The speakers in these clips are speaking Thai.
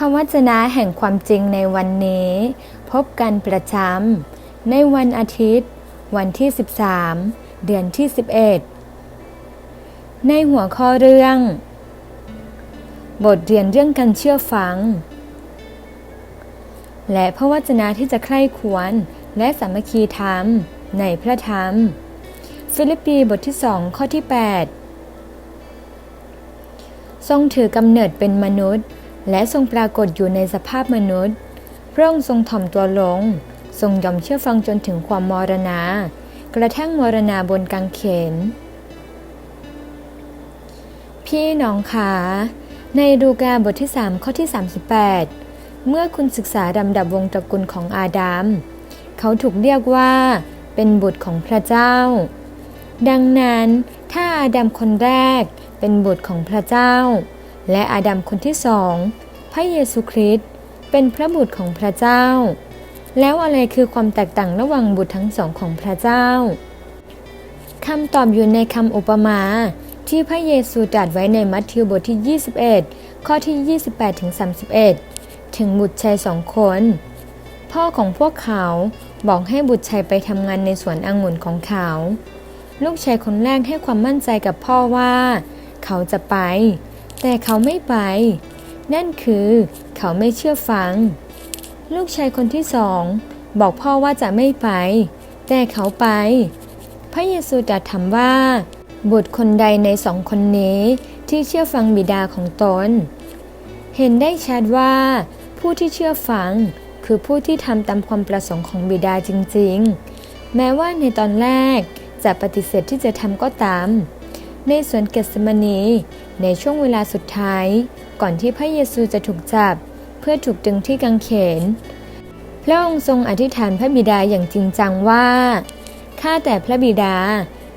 ระวจนะแห่งความจริงในวันนี้ พบกันประจำในวันอาทิตย์ วันที่ 13 เดือนที่ 11 ในหัวข้อเรื่อง บทเรียนเรื่องการเชื่อฟัง และพระวจนะที่จะใคร่ควรและสามัคคีธรรมในพระธรรม ฟิลิปปีบทที่2ข้อที่ 8 ทรงถือกำเนิดเป็นมนุษย์ และทรงปรากฏอยู่ในสภาพมนุษย์ พระองค์ทรงถ่อมตัวลง ทรงยอมเชื่อฟังจนถึงความมรณา กระทั่งมรณาบนกางเขน พี่น้องขา ในดูกาบทที่ 3 ข้อที่ 38 เมื่อคุณศึกษาดำดับวงตระกูลของอาดัม เขาถูกเรียกว่า เป็นบุตรของพระเจ้า ดังนั้นถ้าอาดัมคนแรกเป็นบุตรของพระเจ้า และอาดัมคนที่สองพระเยซูคริสต์เป็นพระบุตรของพระเจ้า แล้วอะไรคือความแตกต่างระหว่างบุตรทั้งสองของพระเจ้าคำตอบอยู่ในคำอุปมาที่พระเยซูตรัสไว้ในมัทธิวบทที่ 21 ข้อที่ 28ถึง31 ถึงบุตรชายสองคน พ่อของพวกเขาบอกให้บุตรชายไปทำงานในสวนองุ่นของเขา ลูกชายคนแรกให้ความมั่นใจกับพ่อว่า เขาจะไป แต่เขาไม่ไป นั่นคือเขาไม่เชื่อฟัง ลูกชายคนที่สองบอกพ่อว่าจะไม่ไป แต่เขาไป พระเยซูตรัสถามว่า บุตรคนใดในสองคนนี้ที่เชื่อฟังบิดาของตน เห็นได้ชัดว่าผู้ที่เชื่อฟังคือผู้ที่ทำตามความประสงค์ของบิดาจริง ๆ แม้ว่าในตอนแรกจะปฏิเสธที่จะทำก็ตาม ในสวนเกสมานีในช่วงเวลาสุดท้าย ก่อนที่พระเยซูจะถูกจับ เพื่อถูกดึงที่กางเขน พระองค์ทรงอธิษฐานพระบิดาอย่างจริงจังว่า ข้าแต่พระบิดา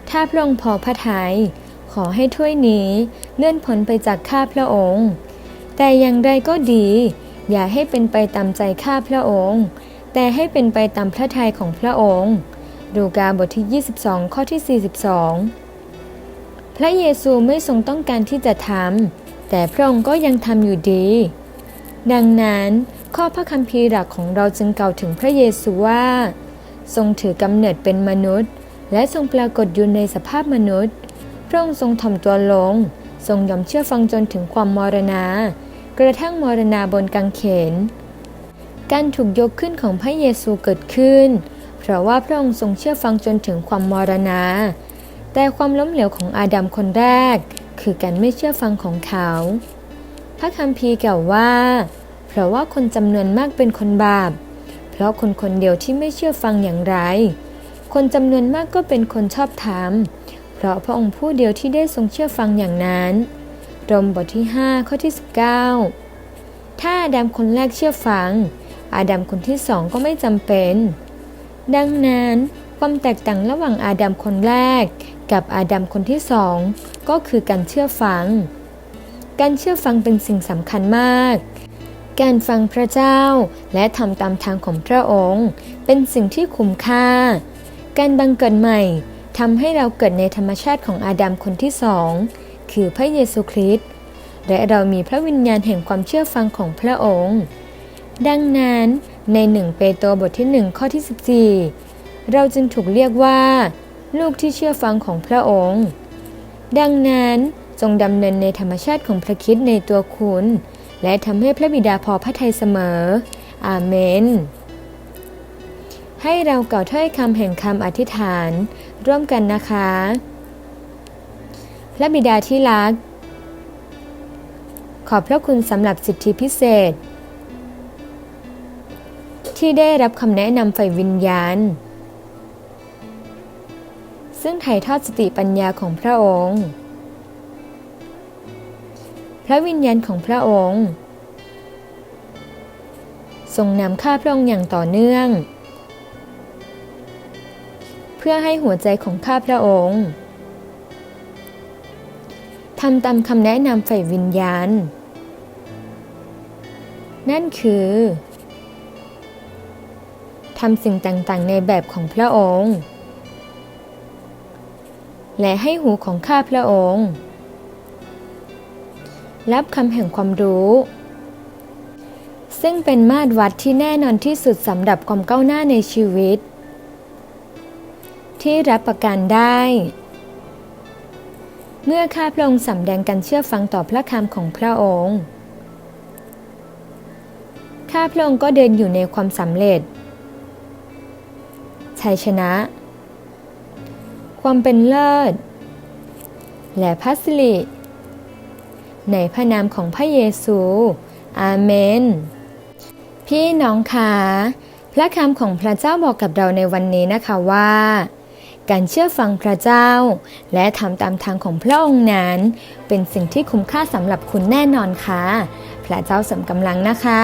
ถ้าพระองค์พอพระทยัยขอให้ถ้วยนี้เลื่อนพ้นไปจากข้าพระองค์ แต่อย่างไรก็ดี อย่าให้เป็นไปตามใจข้าพระองค์ แต่ให้เป็นไปตามพระทัยของพระองค์ ดูกาบทที่ 22 ข้อที่ 42 พระเยซูไม่ทรงต้องการที่จะทำแต่พระองค์ก็ยังทำอยู่ดี ดังนั้นข้อพระคัมภีร์หลักของเราจึงกล่าวถึงพระเยซูว่า ทรงถือกำเนิดเป็นมนุษย์ และทรงปรากฏอยู่ในสภาพมนุษย์ พระองค์ทรงถ่อมตัวลง ทรงยอมเชื่อฟังจนถึงความมรณา กระทั่งมรณาบนกางเขน การถูกยกขึ้นของพระเยซูเกิดขึ้น เพราะว่าพระองค์ทรงเชื่อฟังจนถึงความมรณา แต่ความล้มเหลวของอาดัมคนแรก คือการไม่เชื่อฟังของเขา พระคัมภีร์กล่าวว่า เพราะว่าคนจำนวนมากเป็นคนบาป เพราะคนคนเดียวที่ไม่เชื่อฟังอย่างไร คนจำนวนมากก็เป็นคนชอบธรรม เพราะพระองค์ผู้เดียวที่ได้ทรงเชื่อฟังอย่างนั้นรมบทที่ 5 ข้อที่ 19 ถ้าอาดัมคนแรกเชื่อฟัง อาดัมคนที่สองก็ไม่จำเป็น ดังนั้นความแตกต่างระหว่างอาดัมคนแรก กับอาดัมคนที่สองก็คือการเชื่อฟัง การเชื่อฟังเป็นสิ่งสำคัญมาก การฟังพระเจ้าและทำตามทางของพระองค์ เป็นสิ่งที่คุ้มค่า การบังเกิดใหม่ทำให้เราเกิดในธรรมชาติของอาดัมคนที่สองคือพระเยซูคริสต์และเรามีพระวิญญาณแห่งความเชื่อฟังของพระองค์ ดังนั้นในหนึ่งเปโตรบทที่หนึ่งข้อที่ 14 เราจึงถูกเรียกว่า ลูกที่เชื่อฟังของพระองค์ ดังนั้นจงดำเนินในธรรมชาติของพระคิดในตัวคุณ และทำให้พระบิดาพอพระทัยเสมอ อาเมน ให้เรากล่าวถ้อยคำแห่งคำอธิษฐาน ร่วมกันนะคะ พระบิดาที่รัก ขอบพระคุณสำหรับสิทธิพิเศษ ที่ได้รับคำแนะนำฝ่ายวิญญาณ ซึ่งถ่ายทอดสติปัญญาของพระองค์ พระวิญญาณของพระองค์ ทรงนำข้าพระองค์อย่างต่อเนื่อง เพื่อให้หัวใจของข้าพระองค์ทำตามคำแนะนำฝ่ายวิญญาณ นั่นคือทำสิ่งต่างๆในแบบของพระองค์ และให้หูของข้าพระองค์ รับคำแห่งความรู้ ซึ่งเป็นมาตรวัดที่แน่นอนที่สุดสำหรับความก้าวหน้าในชีวิต ที่รับประกันได้ เมื่อข้าพระองค์สำแดงการเชื่อฟังต่อพระคำของพระองค์ข้าพระองค์ก็เดินอยู่ในความสำเร็จชัยชนะ ความเป็นเลิศ และพัสริในพระนามของพระเยซู อาเมน พี่น้องคะพระคำของพระเจ้าบอกกับเราในวันนี้นะคะว่า การเชื่อฟังพระเจ้า และทำตามทางของพระองค์นั้น เป็นสิ่งที่คุ้มค่าสำหรับคุณแน่นอนค่ะ พระเจ้าสมกำลังนะคะ